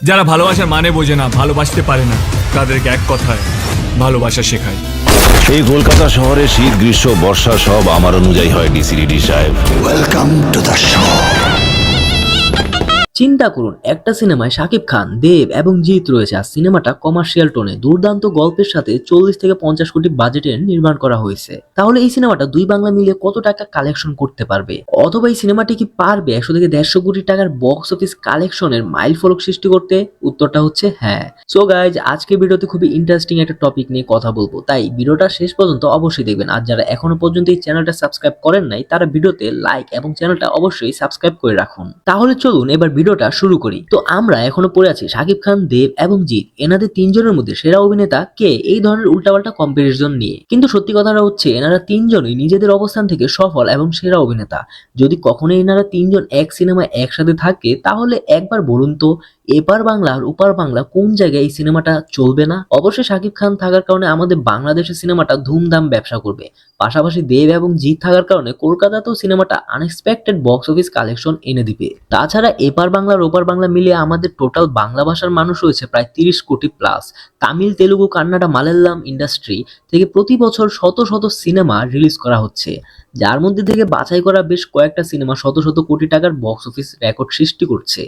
যারা ভালোবাসার মানে বোঝে না ভালোবাসতে পারে না তাদেরকে এক কথায় ভালোবাসা শেখায় এই কলকাতা শহরে শীত গ্রীষ্ম বর্ষা সব আমার অনুযায়ী হয় ডিসিডিডি সাহেব ওয়েলকাম টু দ্য show. চিন্তা করুন, একটা সিনেমায় শাকিব খান, দেব এবং জিৎ রয়েছে। আর সিনেমাটা কমার্শিয়াল টোনে দুর্দান্ত গল্পের সাথে চল্লিশ থেকে পঞ্চাশ কোটি বাজেটে নির্মাণ করা হয়েছে। তাহলে এই সিনেমাটা দুই বাংলা মিলিয়ে কত টাকা কালেকশন করতে পারবে? অথবা এই সিনেমাটি কি পারবে একশো থেকে দেড়শো কোটি টাকার বক্স অফিস কালেকশনের মাইল ফলক সৃষ্টি করতে? উত্তরটা হচ্ছে হ্যাঁ। সো গাইজ আজকে ভিডিওতে খুবই ইন্টারেস্টিং একটা টপিক নিয়ে কথা বলব। তাই ভিডিওটা শেষ পর্যন্ত অবশ্যই দেখবেন। আর যারা এখনও পর্যন্ত এই চ্যানেলটা সাবস্ক্রাইব করেন নাই, তারা ভিডিওতে লাইক এবং চ্যানেলটা অবশ্যই সাবস্ক্রাইব করে রাখুন। তাহলে চলুন, এবার ভিডিওটা শুরু করি। তো আমরা এখনও পড়ে আছি শাকিব খান, দেব এবং জিৎ। এনাদের তিনজনের মধ্যে সেরা অভিনেতা কে? এই ধরনের উল্টাপাল্টা কম্পিটিশন নিয়ে। কিন্তু সত্যি কথাটা হচ্ছে, এনারা তিনজনই নিজেদের অবস্থান থেকে সফল এবং সেরা অভিনেতা। যদি কখনো এনারা তিনজন এক সিনেমায় একসাথে থাকে, তাহলে একবার বলুন তো, এপার বাংলা আর ওপার বাংলা কোন জায়গায় এই সিনেমাটা চলবে না? অবশ্যই শাকিব খান থাকার কারণে আমাদের বাংলাদেশের সিনেমাটা ধুমধাম ব্যবসা করবে। পাশাপাশি দেব এবং জিৎ থাকার কারণে কলকাতাতেও সিনেমাটা আনএক্সপেক্টেড বক্স অফিস কালেকশন এনে দিবে। তাছাড়া এপার বাংলা আর ওপার বাংলা মিলিয়ে আমাদের টোটাল বাংলা ভাষার মানুষ রয়েছে প্রায় তিরিশ কোটি প্লাস তামিল, তেলুগু, কান্নাডা, মালায়ালাম ইন্ডাস্ট্রি থেকে প্রতি বছর শত শত সিনেমা রিলিজ করা হচ্ছে। যার মধ্যে থেকে বাছাই করা বেশ কয়েকটা সিনেমা শত শত কোটি টাকার বক্স অফিস রেকর্ড সৃষ্টি করছে।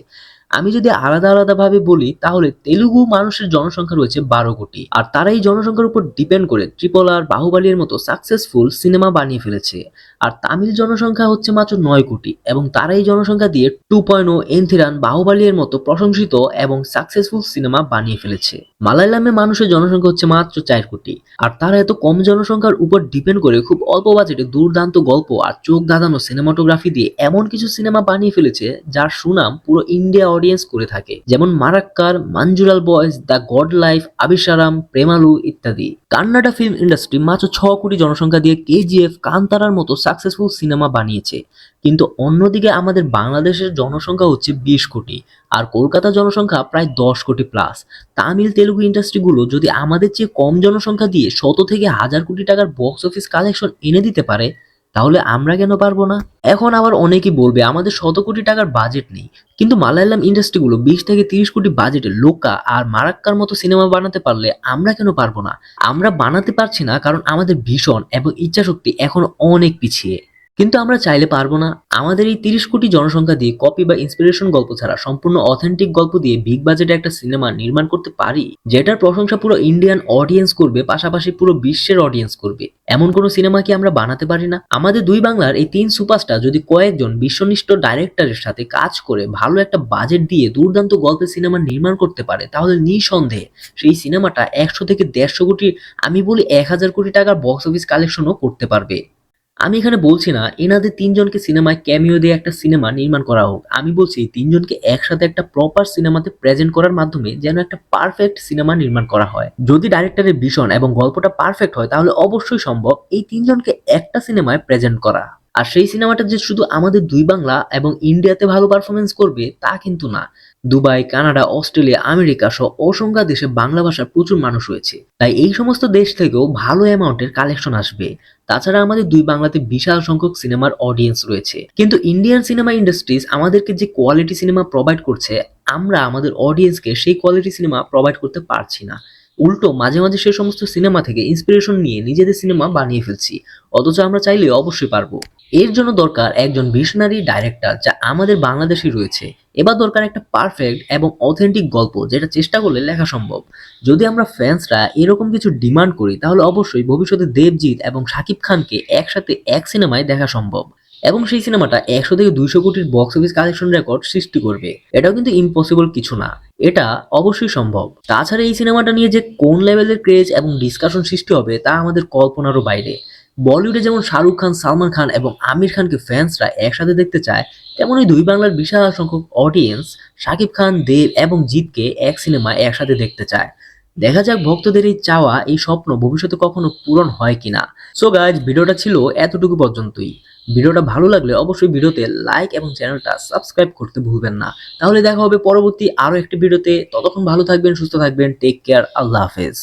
আমি যদি আলাদা আলাদা ভাবে বলি, তাহলে তেলুগু মানুষের জনসংখ্যা রয়েছে বারো কোটি। আর তারা এই জনসংখ্যার উপর ডিপেন্ড করে ট্রিপল আর বাহুবালির মতো সাকসেসফুল সিনেমা বানিয়ে ফেলেছে। আর তামিল জনসংখ্যা হচ্ছে মাত্র নয় কোটি, এবং তারা এই জনসংখ্যা দিয়ে টু পয়েন্ট ও এনথিরান বাহুবালির মতো প্রশংসিত এবং সাকসেসফুল সিনেমা বানিয়ে ফেলেছে। মালায়ালামে মানুষের জনসংখ্যা হচ্ছে মাত্র চার কোটি, আর তারা এত কম জনসংখ্যার উপর ডিপেন্ড করে খুব অল্প বাজেটে দুর্দান্ত গল্প আর চোখ ধাঁধানো সিনেমাটোগ্রাফি দিয়ে এমন কিছু সিনেমা বানিয়ে ফেলেছে যার সুনাম পুরো ইন্ডিয়া অডিয়েন্স করে থাকে, যেমন Marakkar Manjummel boys the goat life Aavesham Premalu ইত্যাদি। কান্নাডা ফিল্ম ইন্ডাস্ট্রি মাত্র ছ কোটি জনসংখ্যা দিয়ে কেজিএফ কান্তারার মতো সাকসেসফুল সিনেমা বানিয়েছে। কিন্তু অন্যদিকে আমাদের বাংলাদেশের জনসংখ্যা হচ্ছে বিশ কোটি, আর কলকাতা জনসংখ্যা প্রায় দশ কোটি প্লাস তামিল তেলুগু ইন্ডাস্ট্রিগুলো যদি আমাদের চেয়ে কম জনসংখ্যা দিয়ে শত থেকে হাজার কোটি টাকার বক্স অফিস কালেকশন এনে দিতে পারে তাহলে আমরা কেন পারব না? এখন আবার অনেকেই বলবে, আমাদের শত কোটি টাকার বাজেট নেই। কিন্তু মালায়ালাম ইন্ডাস্ট্রিগুলো বিশ থেকে তিরিশ কোটি বাজেটে লোকা আর মারাক্কার মতো সিনেমা বানাতে পারলে আমরা কেন পারব না? আমরা বানাতে পারছি না কারণ আমাদের ভীষণ এবং ইচ্ছাশক্তি এখন অনেক পিছিয়ে। কিন্তু আমরা চাইলে পারব না। আমাদের এই তিরিশ কোটি জনসংখ্যা দিয়ে কপি বা ইন্সপিরেশন গল্প ছাড়া সম্পূর্ণ অথেন্টিক গল্প দিয়ে বিগ বাজেটে একটা সিনেমা নির্মাণ করতে পারি। যেটার প্রশংসা পুরো ইন্ডিয়ান অডিয়েন্স করবে, পাশাপাশি পুরো বিশ্বের অডিয়েন্স করবে। এমন কোনো সিনেমা কি আমরা বানাতে পারি না? আমাদের দুই বাংলার এই তিন সুপারস্টার যদি কয়েকজন বিশ্বনিষ্ঠ ডাইরেক্টরের সাথে কাজ করে, ভালো একটা বাজেট দিয়ে দুর্দান্ত গল্পের সিনেমা নির্মাণ করতে পারে, তাহলে নিঃসন্দেহে সেই সিনেমাটা একশো থেকে দেড়শো কোটি, আমি বলি এক হাজার কোটি টাকার বক্স অফিস কালেকশনও করতে পারবে। আমি এখানে বলছি না, এনাদের তিনজনকে সিনেমায় ক্যামিও দিয়ে একটা সিনেমা নির্মাণ করা হোক। আমি বলছি, তিনজনকে একসাথে একটা প্রপার সিনেমাতে প্রেজেন্ট করার মাধ্যমে যেন একটা পারফেক্ট সিনেমা নির্মাণ করা হয়। যদি ডাইরেক্টরের ভীষণ এবং গল্পটা পারফেক্ট হয়, তাহলে অবশ্যই সম্ভব এই তিনজনকে একটা সিনেমায় প্রেজেন্ট করা। আর সেই সিনেমাটা যে শুধু আমাদের দুই বাংলা এবং ইন্ডিয়াতে ভালো পারফরমেন্স করবে, তা কিন্তু না। দুবাই, কানাডা, অস্ট্রেলিয়া, আমেরিকা সহ অসংখ্য দেশে বাংলা ভাষার প্রচুর মানুষ রয়েছে। তাই এই সমস্ত দেশ থেকেও ভালো অ্যামাউন্টের কালেকশন আসবে। তাছাড়া আমাদের দুই বাংলাতে বিশাল সংখ্যক সিনেমার অডিয়েন্স রয়েছে। কিন্তু ইন্ডিয়ান সিনেমা ইন্ডাস্ট্রিজ আমাদেরকে যে কোয়ালিটি সিনেমা প্রোভাইড করছে, আমরা আমাদের অডিয়েন্সকে সেই কোয়ালিটি সিনেমা প্রোভাইড করতে পারছি না। উল্টো, মাঝে মাঝে সেই সমস্ত সিনেমা থেকে ইন্সপিরেশন নিয়ে নিজেদের সিনেমা বানিয়ে ফেলছি। অথচ আমরা চাইলে অবশ্যই পারব। এর জন্য দরকার একজন ভিশনারি ডাইরেক্টর যা আমাদের বাংলাদেশেই রয়েছে। এবার দরকার একটা পারফেক্ট এবং অথেন্টিক গল্প যেটা চেষ্টা করলে লেখা সম্ভব। যদি আমরা ফ্যান্সরা এরকম কিছু ডিমান্ড করি, তাহলে অবশ্যই ভবিষ্যতে দেবজিৎ এবং শাকিব খানকে একসাথে এক সিনেমায় দেখা সম্ভব এবং সেই সিনেমাটা একশো থেকে দুইশো কোটির বক্স অফিস কালেকশন রেকর্ড সৃষ্টি করবে। এটাও কিন্তু ইম্পসিবল কিছু না। এটা অবশ্যই সম্ভব। তাছাড়া এই সিনেমাটা নিয়ে যে কোন লেভেলের ক্রেজ এবং ডিসকাশন সৃষ্টি হবে তা আমাদের কল্পনারও বাইরে। বলিউডে যেমন শাহরুখ খান, সালমান খান এবং আমির খানকে ফ্যান্সরা একসাথে দেখতে চায়, তেমনই দুই বাংলার বিশাল সংখ্যক অডিয়েন্স শাকিব খান, দেব এবং জিৎকে এক সিনেমায় একসাথে দেখতে চায়। দেখা যাক ভক্তদের এই চাওয়া, এই স্বপ্ন ভবিষ্যতে কখনো পূরণ হয় কিনা। সো গাইজ ভিডিওটা ছিল এতটুকু পর্যন্তই। ভিডিওটা ভালো লাগলে অবশ্যই ভিডিওতে লাইক এবং চ্যানেলটা সাবস্ক্রাইব করতে ভুলবেন না। তাহলে দেখা হবে পরবর্তী আরও একটি ভিডিওতে। ততক্ষণ ভালো থাকবেন, সুস্থ থাকবেন টেক কেয়ার আল্লাহ হাফেজ।